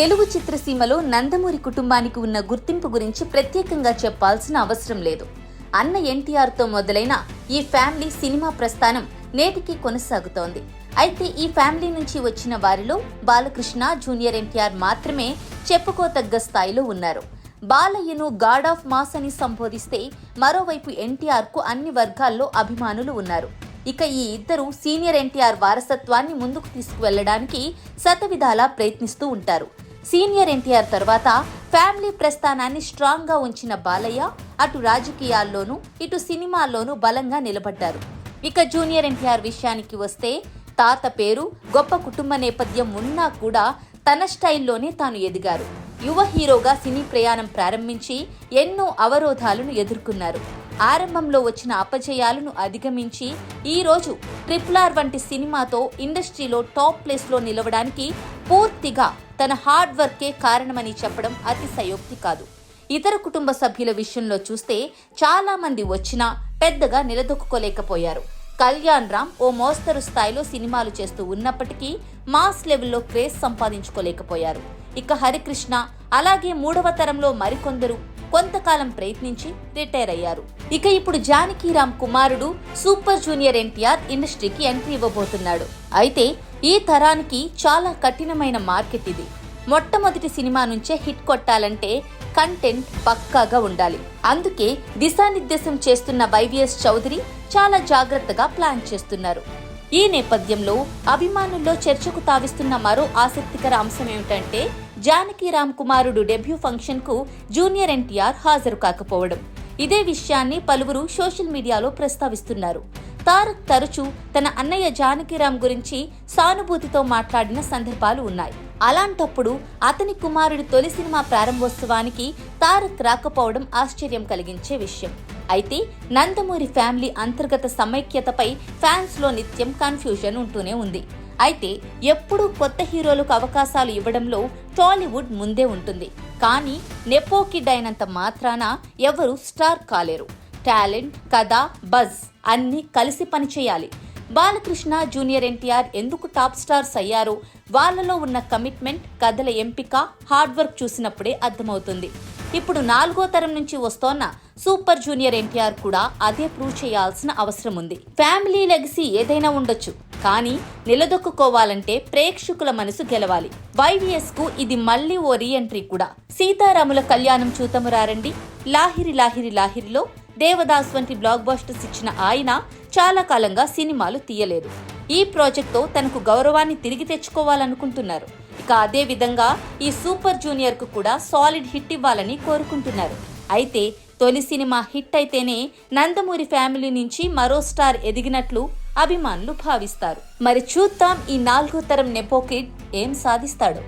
తెలుగు చిత్రసీమలో నందమూరి కుటుంబానికి ఉన్న గుర్తింపు గురించి ప్రత్యేకంగా చెప్పాల్సిన అవసరం లేదు. అన్న ఎన్టీఆర్తో మొదలైన ఈ ఫ్యామిలీ సినిమా ప్రస్థానం నేటికి కొనసాగుతోంది. అయితే ఈ ఫ్యామిలీ నుంచి వచ్చిన వారిలో బాలకృష్ణ జూనియర్ ఎన్టీఆర్ మాత్రమే చెప్పుకోతగ్గ స్థాయిలో ఉన్నారు. బాలయ్యను గాడ్ ఆఫ్ మాస్ అని సంబోధిస్తే మరోవైపు ఎన్టీఆర్కు అన్ని వర్గాల్లో అభిమానులు ఉన్నారు. ఇక ఈ ఇద్దరు సీనియర్ ఎన్టీఆర్ వారసత్వాన్ని ముందుకు తీసుకువెళ్ళడానికి శతవిధాలా ప్రయత్నిస్తూ ఉంటారు. సీనియర్ ఎన్టీఆర్ తర్వాత ఫ్యామిలీ ప్రస్థానాన్ని స్ట్రాంగ్గా ఉంచిన బాలయ్య అటు రాజకీయాల్లోనూ ఇటు సినిమాల్లోనూ బలంగా నిలబడ్డారు. ఇక జూనియర్ ఎన్టీఆర్ విషయానికి వస్తే తాత పేరు గొప్ప కుటుంబ నేపథ్యం ఉన్నా కూడా తన స్టైల్లోనే తాను ఎదిగారు. యువ హీరోగా సినీ ప్రయాణం ప్రారంభించి ఎన్నో అవరోధాలను ఎదుర్కొన్నారు. ఆరంభంలో వచ్చిన అపజయాలను అధిగమించి ఈరోజు ట్రిపుల్ ఆర్ వంటి సినిమాతో ఇండస్ట్రీలో టాప్ ప్లేస్లో నిలవడానికి పూర్తిగా తన హార్డ్ వర్కే కారణమని చెప్పడం అతిశయోక్తి కాదు. ఇతర కుటుంబ సభ్యుల విషయంలో చూస్తే చాలామంది వచ్చినా పెద్దగా నిలదొక్కుకోలేకపోయారు. కళ్యాణ్ రామ్ ఓ మోస్తరు స్థాయిలో సినిమాలు చేస్తూ ఉన్నప్పటికీ మాస్ లెవెల్లో క్రేజ్ సంపాదించుకోలేకపోయారు. ఇక హరికృష్ణ అలాగే మూడవ తరంలో మరికొందరు కొంతకాలం ప్రయత్నించి రిటైర్ అయ్యారు. ఇక ఇప్పుడు జానకీరామ్ కుమారుడు సూపర్ జూనియర్ ఎన్టీఆర్ ఇండస్ట్రీకి ఎంట్రీ ఇవ్వబోతున్నాడు. అయితే ఈ తరానికి చాలా కఠినమైన మార్కెట్ ఇది. మొట్టమొదటి సినిమా నుంచే హిట్ కొట్టాలంటే కంటెంట్ పక్కాగా ఉండాలి. అందుకే దిశానిర్దేశం చేస్తున్న వైవిఎస్ చౌదరి చాలా జాగ్రత్తగా ప్లాన్ చేస్తున్నారు. ఈ నేపథ్యంలో అభిమానుల్లో చర్చకు తావిస్తున్న మరో ఆసక్తికర అంశం ఏమిటంటే జానకి రామ్ కుమారుడు డెబ్యూ ఫంక్షన్కు జూనియర్ ఎన్టీఆర్ హాజరు కాకపోవడం. ఇదే విషయాన్ని పలువురు సోషల్ మీడియాలో ప్రస్తావిస్తున్నారు. తారక్ తరచూ తన అన్నయ్య జానకిరామ్ గురించి సానుభూతితో మాట్లాడిన సందర్భాలు ఉన్నాయి. అలాంటప్పుడు అతని కుమారుడి తొలి సినిమా ప్రారంభోత్సవానికి తారక్ రాకపోవడం ఆశ్చర్యం కలిగించే విషయం. అయితే నందమూరి ఫ్యామిలీ అంతర్గత సమైక్యతపై ఫ్యాన్స్లో నిత్యం కన్ఫ్యూజన్ ఉంటూనే ఉంది. అయితే ఎప్పుడూ కొత్త హీరోలకు అవకాశాలు ఇవ్వడంలో టాలీవుడ్ ముందే ఉంటుంది. కానీ నెపో కిడ్ అయినంత మాత్రాన ఎవరు స్టార్ కాలేరు. టాలెంట్ కథ బజ్ అన్నీ కలిసి పనిచేయాలి. బాలకృష్ణ జూనియర్ ఎన్టీఆర్ ఎందుకు టాప్ స్టార్స్ అయ్యారో? వాళ్ళలో ఉన్న కమిట్మెంట్ కథల ఎంపిక హార్డ్ వర్క్ చూసినప్పుడే అర్థమవుతుంది. ఇప్పుడు నాలుగో తరం నుంచి వస్తోన్న సూపర్ జూనియర్ ఎన్టీఆర్ కూడా అదే ప్రూవ్ చేయాల్సిన అవసరం ఉంది. ఫ్యామిలీ లెగసీ ఏదైనా ఉండొచ్చు కానీ నిలదొక్కుకోవాలంటే ప్రేక్షకుల మనసు గెలవాలి. వైవిఎస్కు ఇది మళ్ళీ ఓ రీఎంట్రీ కూడా. సీతారాముల కళ్యాణం చూతము రారండి. లాహిరి లాహిరి లాహిరిలో దేవదాస్ వంటి బ్లాక్ బస్టర్స్ ఇచ్చిన ఆయన చాలా కాలంగా సినిమాలు తీయలేదు. ఈ ప్రాజెక్ట్తో తనకు గౌరవాన్ని తిరిగి తెచ్చుకోవాలనుకుంటున్నారు. ఇక అదే విధంగా ఈ సూపర్ జూనియర్కు కూడా సాలిడ్ హిట్ ఇవ్వాలని కోరుకుంటున్నారు. అయితే తొలి సినిమా హిట్ అయితేనే నందమూరి ఫ్యామిలీ నుంచి మరో స్టార్ ఎదిగినట్లు అభిమానులు భావిస్తారు. మరి చూద్దాం ఈ నాలుగో తరం నెపోకిడ్ ఏం సాధిస్తాడో.